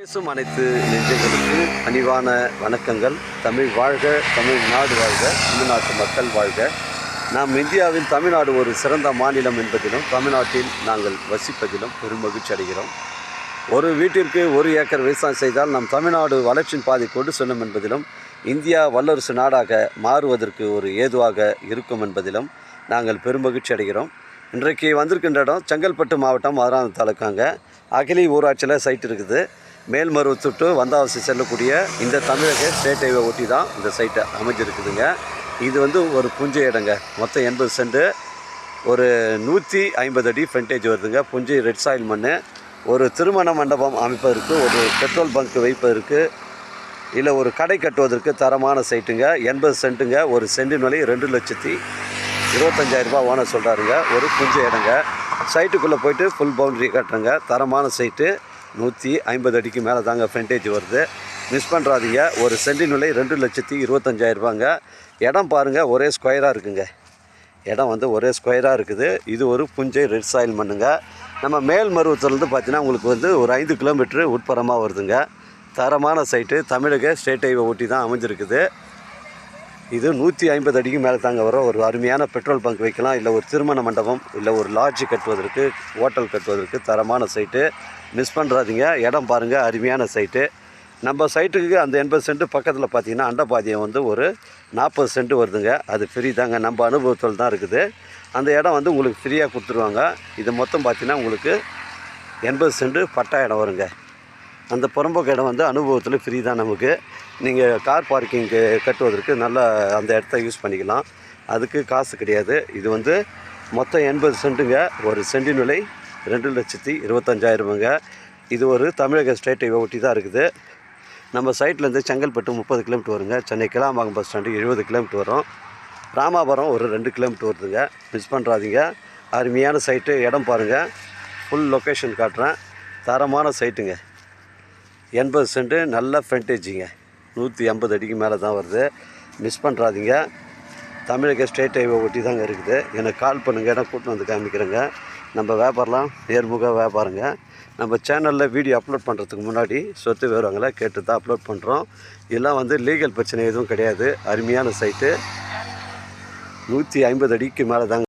பேசும் அனைத்து நெஞ்சங்களுக்கு அணிவான வணக்கங்கள். தமிழ் வாழ்க தமிழ்நாடு வாழ்க தமிழ்நாட்டு மக்கள் வாழ்க. நாம் இந்தியாவில் தமிழ்நாடு ஒரு சிறந்த மாநிலம் என்பதிலும் தமிழ்நாட்டில் நாங்கள் வசிப்பதிலும் பெருமகிழ்ச்சி அடைகிறோம். ஒரு வீட்டிற்கு ஒரு ஏக்கர் விவசாயம் செய்தால் நம் தமிழ்நாடு வளர்ச்சியின் பாதை கொண்டு செல்லும் என்பதிலும் இந்தியா வல்லரசு நாடாக மாறுவதற்கு ஒரு ஏதுவாக இருக்கும் என்பதிலும் நாங்கள் பெருமகிழ்ச்சி அடைகிறோம். இன்றைக்கு வந்திருக்கின்ற இடம் செங்கல்பட்டு மாவட்டம் மதுராந்தகம் தாலுக்காங்க. அகிலி ஊராட்சியில் சைட் இருக்குது. மேல்மருவத்து டு வந்தாவசி செல்லக்கூடிய இந்த தமிழக ஸ்டேட் ஹைவே ஒட்டி தான் இந்த சைட்டை அமைஞ்சிருக்குதுங்க. இது வந்து ஒரு புஞ்ச இடங்க மொத்தம் எண்பது சென்ட். ஒரு நூற்றி ஐம்பது அடி ஃப்ரண்டேஜ் வருதுங்க. புஞ்சை ரெட் சாயில் மண் ஒரு திருமண மண்டபம் அமைப்பதற்கு ஒரு பெட்ரோல் பங்க் வைப்பதற்கு இல்லை ஒரு கடை கட்டுவதற்கு தரமான சைட்டுங்க. எண்பது சென்ட்டுங்க. ஒரு சென்டின் விலை ரெண்டு லட்சத்தி இருபத்தஞ்சாயிரரூபா ஓனர் சொல்கிறாருங்க ஒரு புஞ்ச இடங்க சைட்டுக்குள்ளே போயிட்டு ஃபுல் பவுண்டரி கட்டுறங்க. தரமான சைட்டு. நூற்றி ஐம்பது அடிக்கு மேலே தாங்க ஃப்ரண்டேஜ் வருது. மிஸ் பண்ணுறாதீங்க ஒரு சென்டின் விலை ரெண்டு லட்சத்தி இருபத்தஞ்சாயிரம் ரூபாங்க. இடம் பாருங்கள் ஒரே ஸ்கொயராக இருக்குங்க. இடம் வந்து ஒரே ஸ்கொயராக இருக்குது. இது ஒரு புஞ்சை ரெட் சாயில் மண்ணுங்க. நம்ம மேல் மருவத்துலேருந்து பார்த்தீங்கன்னா உங்களுக்கு வந்து ஒரு ஐந்து கிலோமீட்ரு உட்புறமாக வருதுங்க. தரமான சைட்டு தமிழக ஸ்டேட் ஹைவே ஒட்டி தான் அமைஞ்சிருக்குது. இது நூற்றி ஐம்பது அடிக்கு மேலே தாங்க வரும். ஒரு அருமையான பெட்ரோல் பங்க் வைக்கலாம். இல்லை ஒரு திருமண மண்டபம் இல்லை ஒரு லாட்ஜ் கட்டுவதற்கு ஹோட்டல் கட்டுவதற்கு தரமான சைட்டு மிஸ் பண்ணுறாதீங்க இடம் பாருங்கள் அருமையான சைட்டு நம்ம சைட்டுக்கு அந்த எண்பது சென்ட் பக்கத்தில் பார்த்தீங்கன்னா அண்டபாதியம் வந்து ஒரு நாற்பது சென்ட் வருதுங்க. அது ஃப்ரீ தாங்க. நம்ம அனுபவத்தில் தான் இருக்குது. அந்த இடம் வந்து உங்களுக்கு ஃப்ரீயாக கொடுத்துருவாங்க. இது மொத்தம் பார்த்தீங்கன்னா உங்களுக்கு எண்பது சென்ட் பட்டா இடம் வருங்க. அந்த புறம்போக்கு இடம் வந்து அனுபவத்தில் ஃப்ரீ தான் நமக்கு. நீங்கள் கார் பார்க்கிங்க்கு கட்டுவதற்கு நல்லா அந்த இடத்த யூஸ் பண்ணிக்கலாம். அதுக்கு காசு கிடையாது. இது வந்து மொத்தம் எண்பது சென்ட்டுங்க. ஒரு சென்டின் விலை ரெண்டு லட்சத்தி இருபத்தஞ்சாயிரமுங்க இது ஒரு தமிழக ஸ்டேட்டை ஒட்டி தான் இருக்குது. நம்ம சைட்லேருந்து செங்கல்பட்டு முப்பது கிலோமீட்டர் வருங்க. சென்னை கிளாம்பாக்கம் பஸ் ஸ்டாண்டு எழுபது கிலோமீட்டர் வரும். ராமாபுரம் ஒரு ரெண்டு கிலோமீட்டர் வருதுங்க. மிஸ் பண்ணுறாதீங்க அருமையான சைட்டு இடம் பாருங்கள் ஃபுல் லொக்கேஷன் காட்டுறேன். தரமான சைட்டுங்க எண்பது சென்ட்டு நல்ல ஃப்ரண்டேஜிங்க நூற்றி ஐம்பது அடிக்கு மேலே தான் வருது. மிஸ் பண்ணுறாதீங்க தமிழக ஸ்டேட் ஹைவே ஒட்டி தாங்க இருக்குது. எனக்கு கால் பண்ணுங்கள் ஏன்னா கூட்டின்னு வந்து காமிக்கிறேங்க. நம்ம வியாபாரம்லாம் நேர்முக வியாபாரங்க. நம்ம சேனலில் வீடியோ அப்லோட் பண்ணுறதுக்கு முன்னாடி சொத்து விவரங்களை கேட்டு தான் அப்லோட் பண்ணுறோம் இதெல்லாம் வந்து லீகல் பிரச்சனை எதுவும் கிடையாது. அருமையான சைட்டு நூற்றி ஐம்பது அடிக்கு மேலே தாங்க